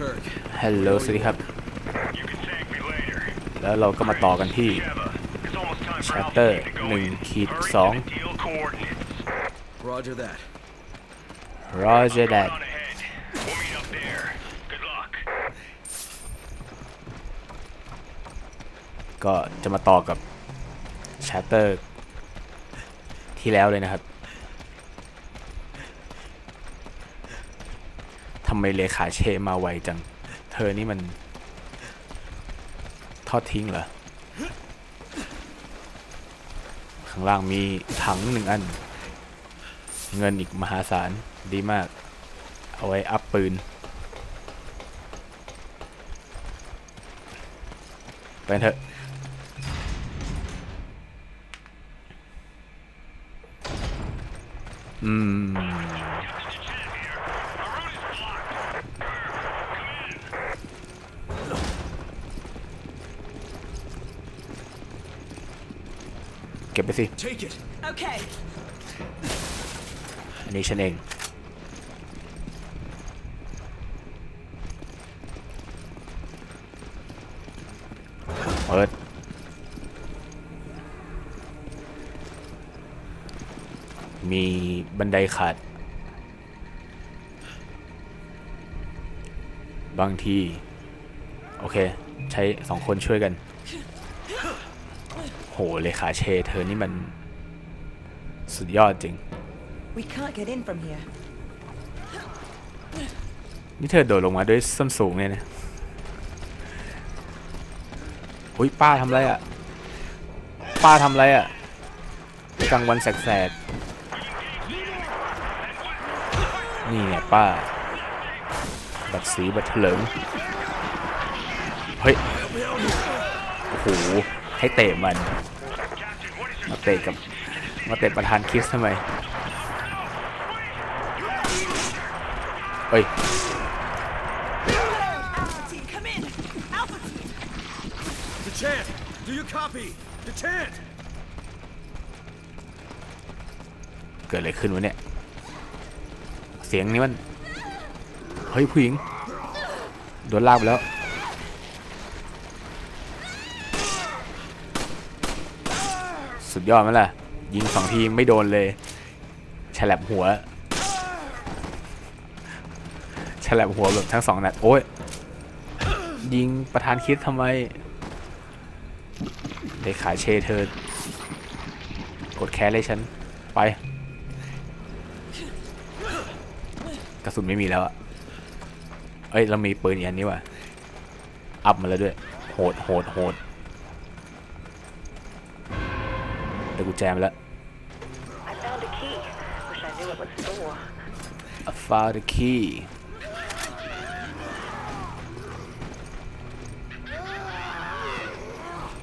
Kirk. ฮัลโหลสวัสดีครับ You can thank me later. แล้วเราก็มาต่อกันที่ Sheva, it's almost time for Chapter Alpha Team to go หนึ่ง in. ขีด Hurry สอง to the deal coordinates. Roger that. Roger Going that on ahead. We'll meet up there. Good luck. ก็จะมาต่อกับ chapter ที่แล้วเลยนะครับ ทำไมเลขาเชมาไวจัง เธอนี่มัน ทอดทิ้งเหรอ ข้างล่างมีถังหนึ่งอัน เงินอีกมหาศาล ดีมาก เอาไว้อัพปืน ไปเถอะอืม เก็บไปสิ Take it. Okay. อันนี้ฉันเอง เปิด มีบันไดขาด บางที โอเค ใช้สองคนช่วยกันโห เลขาเช เธอนี่มัน สุดยอดจริง We can't get in from here. นี่เธอโดดลงมาด้วยส้นสูงเนี่ยนะอุ้ยป้าทำอะไรอะ ป้าทำอะไรอะกลางวันแสกๆนี่ไงป้า บัดสีบัดเถลิง เฮ้ย โอ้โห ให้เตะมัน มาเตะกับมาเตะประธานคิสทำไมเฮ้ยเกิดอะไรขึ้นวะเนี่ย เสียงนี้มัน เฮ้ยผู้หญิง โดนลากไปแล้ว สุดยอดไหมล่ะ ยิงสองทีไม่โดนเลยฉลับหัวฉลับหัวแบบทั้งสองนัด โอ้ย ยิงประธานคิดทำไม ได้ขายเชเธอ กดแคสเลยฉัน ไป กระสุนไม่มีแล้วอะเอ้ย เรามีปืนอีกอันนี้ว่ะ อัพมาแล้วด้วย โหด โหด โหด แต่กูแจมแล้ว I found a key. Wish I knew it was for. I found the key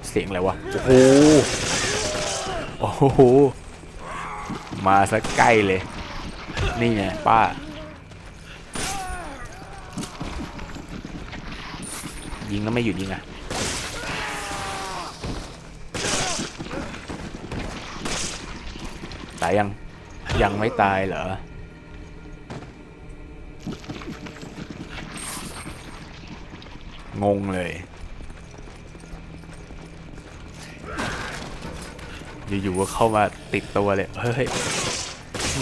เสียงอะไรวะ โอ้โห โอ้โห มาซะใกล้เลย นี่ไงป้า ยิงแล้วไม่หยุดยิงอะายยัง ยังไม่ตายเหรอ งงเลย อยู่ๆก็เข้ามาติดตัวเลย เฮ้ย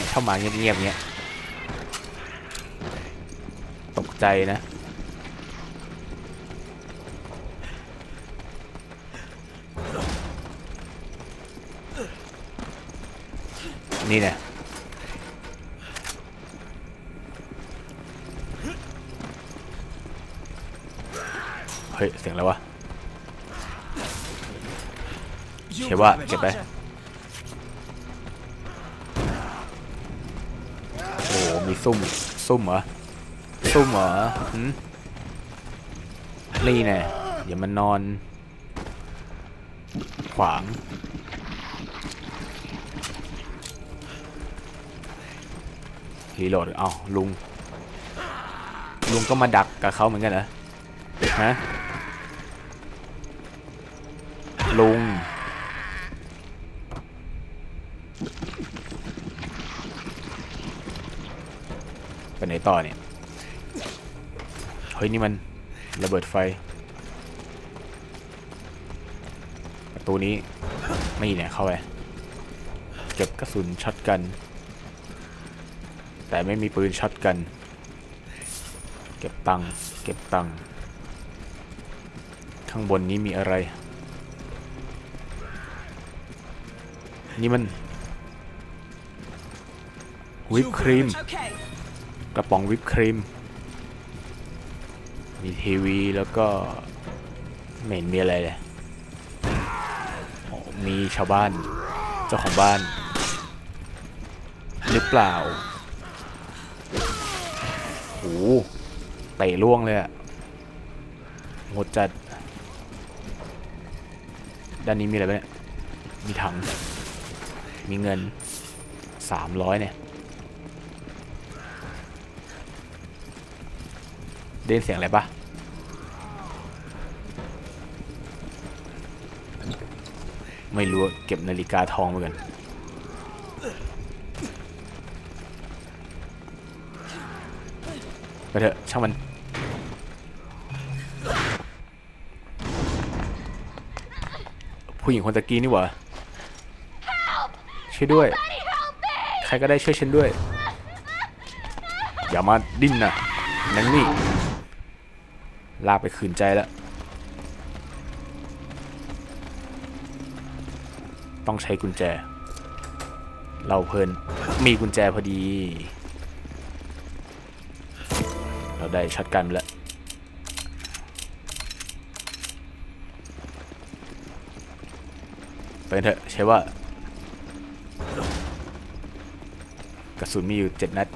เข้ามาเงียบๆเงี้ย ตกใจนะ นี่เนี่ยเฮ้ย เสียงอะไรวะเชว่าเก็บไปโอ้โหมีซุ่ม ซุ่มเหรอ ซุ่มเหรอหืมนี่แน่อย่ามันนอน ขวาง รีโหลดเอาลุง ลุงก็มาดักกับเขาเหมือนกันเหรอฮะลุง ไปไหนต่อเนี่ย เฮ้ย นี่มันระเบิดไฟ ประตูนี้ ไม่เนี่ยเข้าไป เก็บกระสุนช็อตกัน แต่ไม่มีปืนช็อตกัน เก็บตังค์เก็บตังค์ข้างบนนี้มีอะไร นี่มันวิปครีมกระป๋องวิปครีม มีทีวีแล้วก็ไม่เห็นมีอะไรเลยมีชาวบ้าน เจ้าของบ้าน หรือเปล่า หเตะล่วงเลยอะหดจัด ด้านนี้มีอะไรไหมเนี่ย มีถัง มีเงิน300เนี่ยได้ยินเสียงอะไรปะไม่รู้ เก็บนาฬิกาทองมากัน ไปเถอะช่างมันผู้หญิงคนตะกี้นี่หว่าช่วยด้วย ใครก็ได้ช่วยฉันด้วย อย่ามาดิ้นนะนังนี่ลากไปคืนใจแล้ว ต้องใช้กุญแจ เราเพลินมีกุญแจพอดี เราได้ช็อตกันมาแล้วไปกันเถอะใช่ว่ากระสุนมีอยู่เจ็ดนัด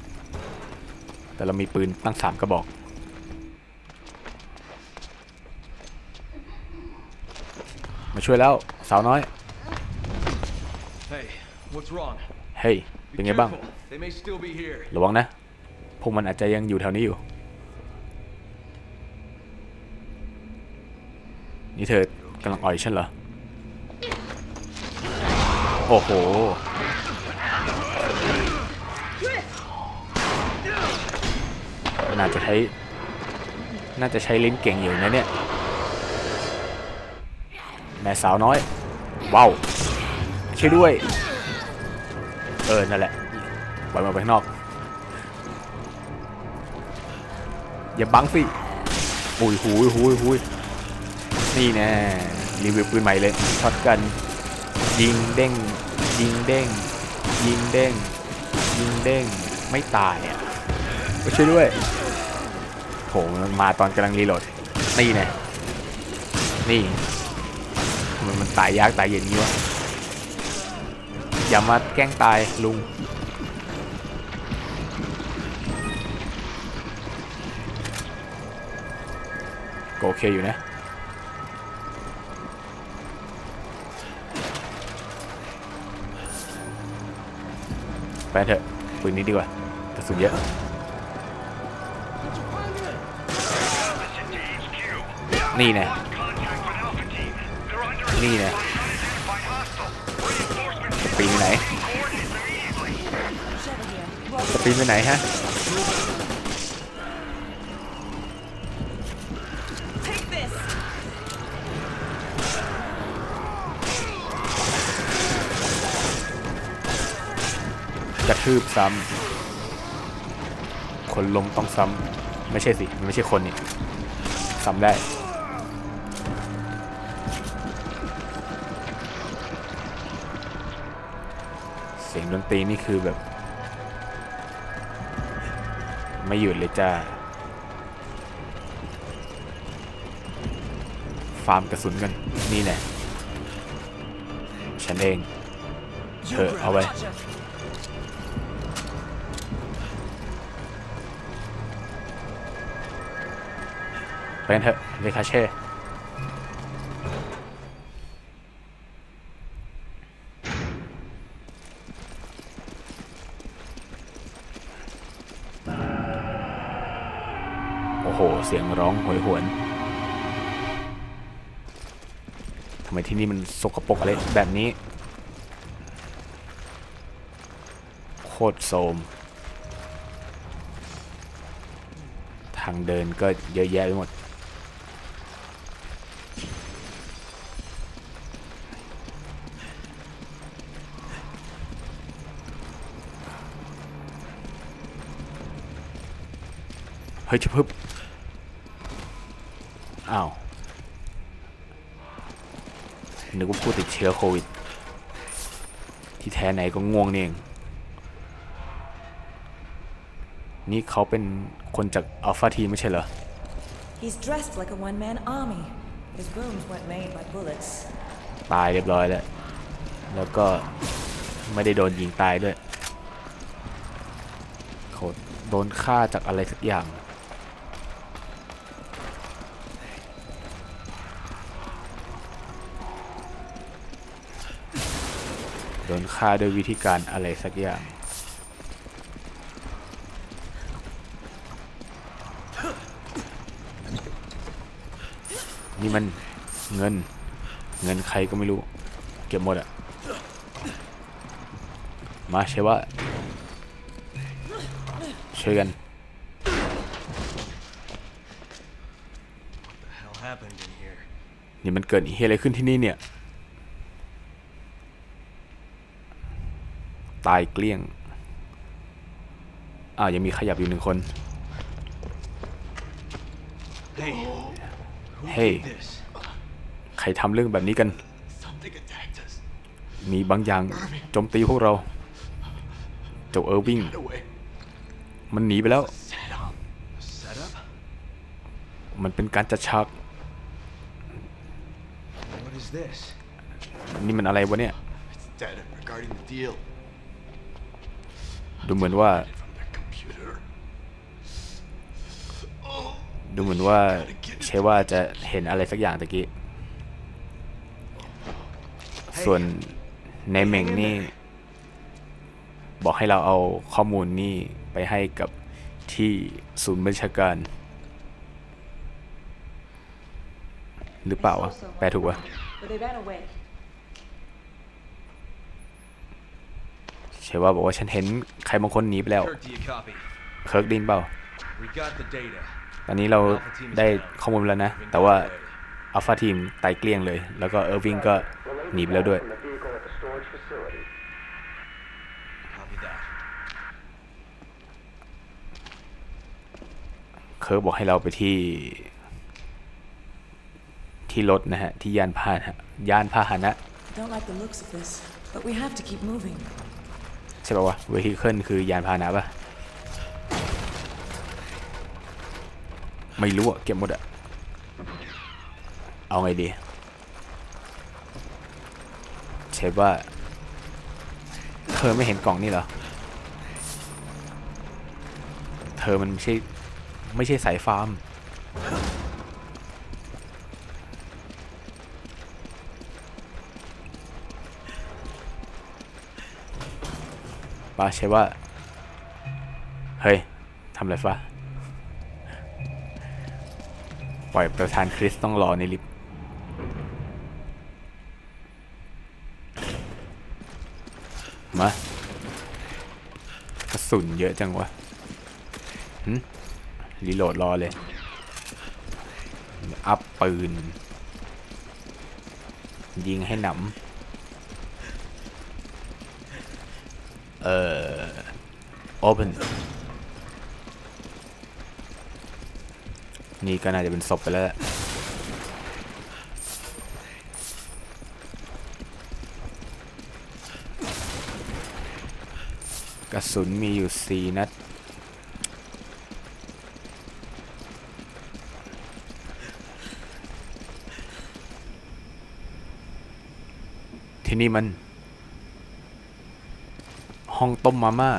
แต่เรามีปืนตั้งสามกระบอก มาช่วยแล้วสาวน้อย Hey, what's wrong? เฮ้ย เป็นไงบ้าง They may still be here. ระวังนะ พวกมันอาจจะยังอยู่แถวนี้อยู่ นี่เธอกำลังอ่อยฉันเหรอ โอ้โห น่าจะใช้ น่าจะใช้ลิ้นเก่งอยู่นะเนี่ย แม่สาวน้อย ว้าวช่วยด้วย เออ นั่นแหละปล่อยมันไปข้างนอก อย่าบังสิหุยหุยหุยหุย นี่แน่รีวิวปืนใหม่เลยช็อตกัน ยิงเด้ง ยิงเด้ง ยิงเด้ง ยิงเด้ง ไม่ตายอะไปช่วยด้วยโหมันมาตอนกำลังรีโหลด นี่แน่นี่ มันมันตายยากตายเย็นงี้วะอย่ามาแกล้งตายลุงก็โอเคอยู่นะ เถอะปืนนี้ดีกว่ากระสุนเยอะนี่นะนี่นะปีนไไหนจะปีนไปไหนฮะ กระทืบซ้ำคนลงต้องซ้ำไม่ใช่สิมันไม่ใช่คนนี่ซ้ำได้เสียงดนตรีนี่คือแบบ ไม่หยุดเลยจ้า ฟาร์มกระสุนกัน นี่แน่ฉันเองเธอเอาไว้ ไปกันเถอะเลคาเช่โอ้โห เสียงร้องโหยหวนทำไมที่นี่มันสกปรกอะไรแบบนี้ โคตรโสมทางเดินก็เยอะแยะไปหมด เฮ้ยจะพึบอ้าวนึกว่าผู้ติดเชื้อโควิด ที่แท้ไหนก็ง่วงนี่เอง นี่เขาเป็นคนจากอัลฟาทีไม่ใช่เหรอ He's dressed like a one-man army. His wounds weren't made by bullets. ตายเรียบร้อยแล้ว แล้วก็ไม่ได้โดนยิงตายด้วยเขาโดนฆ่าจากอะไรสักอย่าง โดนฆ่าด้วยวิธีการอะไรสักอย่าง นี่มันเงิน เงินใครก็ไม่รู้ เก็บหมดอะมาใช่ว่าช่วยกัน นี่มันเกิดเฮียอะไรขึ้นที่นี่เนี่ย ตายเกลี้ยงอ้าวยังมีขยับอยู่หนึ่งคน Hey. Who Hey. did this? ใครทำเรื่องแบบนี้กัน Something attacked us. มีบางอย่างโจมตีพวกเรา เจ้าเออร์วิง away. มันหนีไปแล้ว Set up. Set up? มันเป็นการจัดฉาก What is this? นี่มันอะไรวะเนี่ย ดูเหมือนว่า ดูเหมือนว่าเชว่าจะเห็นอะไรสักอย่างตะกี้ ส่วนในเม่งนี่ บอกให้เราเอาข้อมูลนี่ไปให้กับที่ศูนย์บัญชาการ หรือเปล่าวะแปลถูกวะ ชว่าบอกว่าฉันเห็นใครบางคนหนีไปแล้ว Kirk, do you copy? เคิร์กไดินเปล่า We got the data. ตอนนี้เราได้ข้อมูลแล้วนะ แต่ว่าอัลฟาทีมตายเกลี้ยงเลย แล้วก็เออร์วิงก็หนีไปแล้วด้วย From the vehicle at the storage facility. Copy that. เคิร์กบอกให้เราไปที่ ที่รถนะฮะ ที่ยานพาหนะยานพาหนะ ช่ป่าวะเวฮิเคิลคือยานพาหนะปะไม่รู้อะเก็บหมดอะเอาไงดีเชฟว่า เธอไม่เห็นกล่องนี่เหรอ เธอมันไม่ใช่ ไม่ใช่สายฟาร์ม ป้าใช่ว่า เฮ้ยทำอะไรฟ้าปล่อยประธานคริสต้องรอในลิฟต์มากระสุนเยอะจังวะหึรีโหลดรอเลย อัพปืน ยิงให้หนำ เอ่อ open นี่ก็น่าจะเป็นศพไปแล้วกระสุนมีอยู่สี่นัด ที่นี่มัน ห้องต้มมาม่า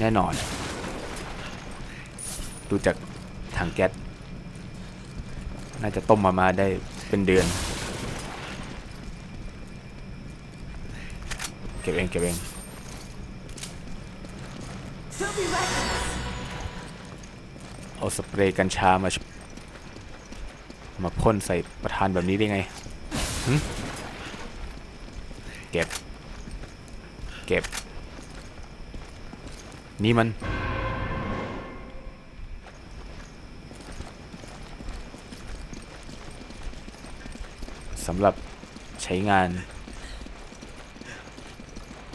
แน่นอน ดูจากถังแก๊ส น่าจะต้มมาม่าได้เป็นเดือน เก็บเอง เก็บเองเอาสเปรย์กัญชามา มาพ่นใส่ประธานแบบนี้ได้ไงหึ เก็บ นี่มัน สำหรับใช้งาน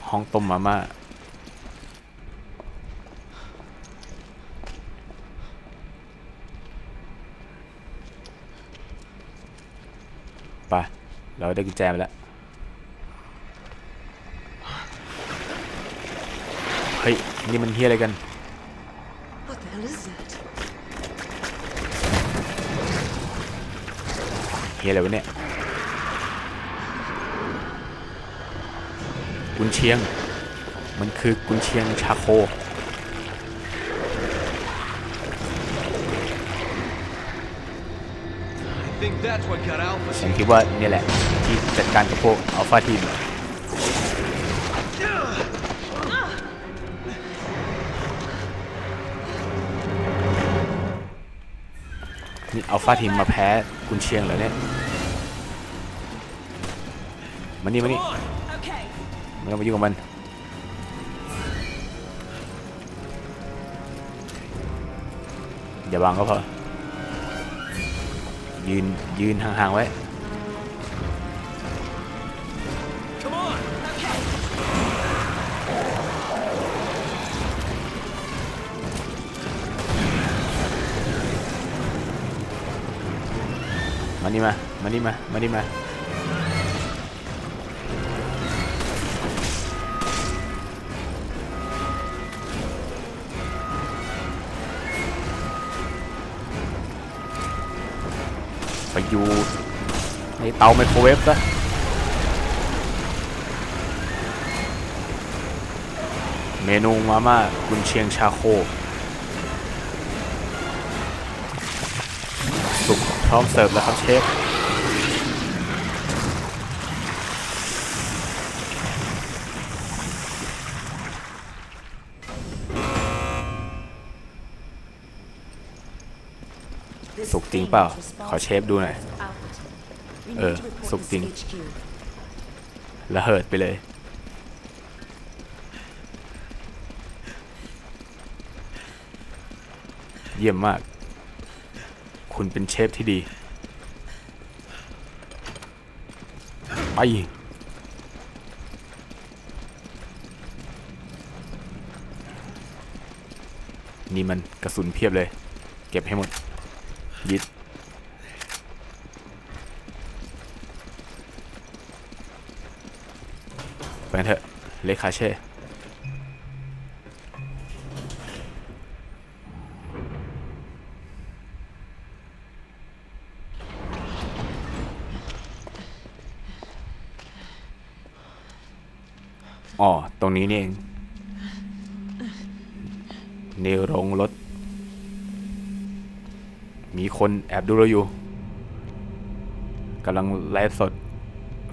ห้องต้มมาม่าไปเราได้กินแจมแล้ว เฮ้ย นี่มันเฮียอะไรกัน What the hell is that? เฮียอะไรวะเนี่ยกุนเชียง มันคือกุนเชียงชาโค I think that's what got Alpha ฉันคิดว่าเนี่ยแหละ ที่จัดการกับพวกอัลฟาทีม นี่อัลฟาทีมมาแพ้กุนเชียงเหรอเนี่ยมานี่มานี่ Okay. ไม่ต้องไปยุ่งกับมันอย่าบังก็พอยืนยืนห่างๆไว้ มานี่มา มานี่มา มานี่มา ไปอยู่ในเตาไมโครเวฟซะเมนูมาม่ากุนเชียงชาโค พร้อมเสิร์ฟแล้วครับเชฟ This สุกจริง thing เปล่า is ขอเชฟดูหน่อย responsible for Alpha Team. We need Ờ, to report sục this tiền. to HQ. ระเหิดไปเลยเยี่ยมมาก คุณเป็นเชฟที่ดี ไปนี่มันกระสุนเพียบเลย เก็บให้หมด ยึด ไปเถอะ เลคาเช่ ตรงนี้นี่เองในโรงรถ มีคนแอบดูเราอยู่กำลังไลฟ์สด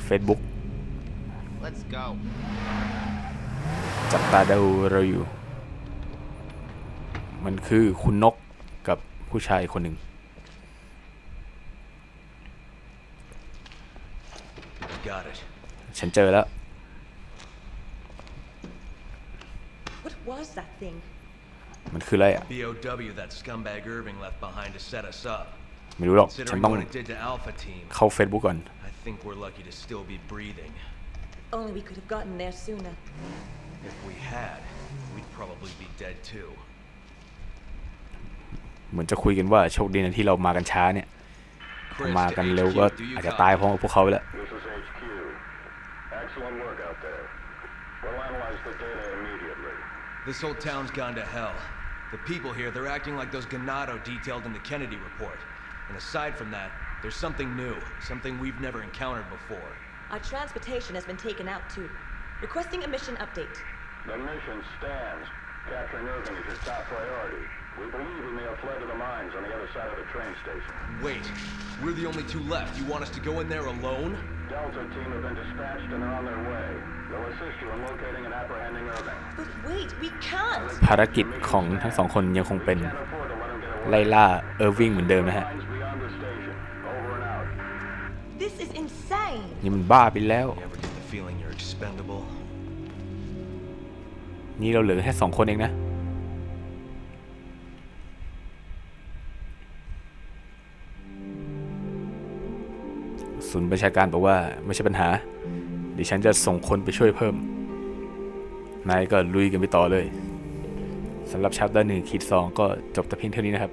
Facebook Let's go. จับตาดูเราอยู่ มันคือคุณนกกับผู้ชายคนหนึ่ง Got it. ฉันเจอแล้ว What was that thing? มันคืออะไรอะ BOW that scumbag Irving left behind to set us up. ไม่รู้หรอก ฉัน Considering ต้อง what it did to Alpha Team, เข้า Facebook ก่อน I think we're lucky to still be breathing. Only we could have gotten there sooner. If we had, we'd probably be dead too. เหมือนจะคุยกันว่าโชคดีนะที่เรามากันช้าเนี่ยถ้า Chris, มากัน to เร็ว HQ, ก็ do you อาจจะ copy? ตายพร้อมกับพวกเขาไปแล้ว This is HQ. Excellent work out there. We'll analyze the data immediately. This whole town's gone to hell. The people here, they're acting like those Ganado detailed in the Kennedy report. And aside from that, there's something new, something we've never encountered before. Our transportation has been taken out too. Requesting a mission update. The mission stands. Capturing Irving is your top priority. We believe he may have fled to the mines on the other side of the train station. Wait, we're the only two left. You want us to go in there alone? Delta team have been dispatched and are on their way. They'll assist you in locating and apprehending Irving. But wait, we can't! ภารกิจของทั้งสองคนยังคงเป็น Can't afford to let him get away. ไล่ล่าเออร์วิงเหมือนเดิมนะฮะ Mines beyond the station. Over and out. This is insane! นี่มันบ้าไปแล้ว You ever get the feeling you're expendable? นี่เราเหลือแค่สองคนเองนะคศูนย์บัญชาการบอกว่าไม่ใช่ปัญหาเดี๋ยวฉันจะส่งคนไปช่วยเพิ่ม นายก็ลุยกันไปต่อเลยสำหรับชัปเตอร์หนึ่งขีดสองก็จบแต่เพียงเท่านี้นะครับ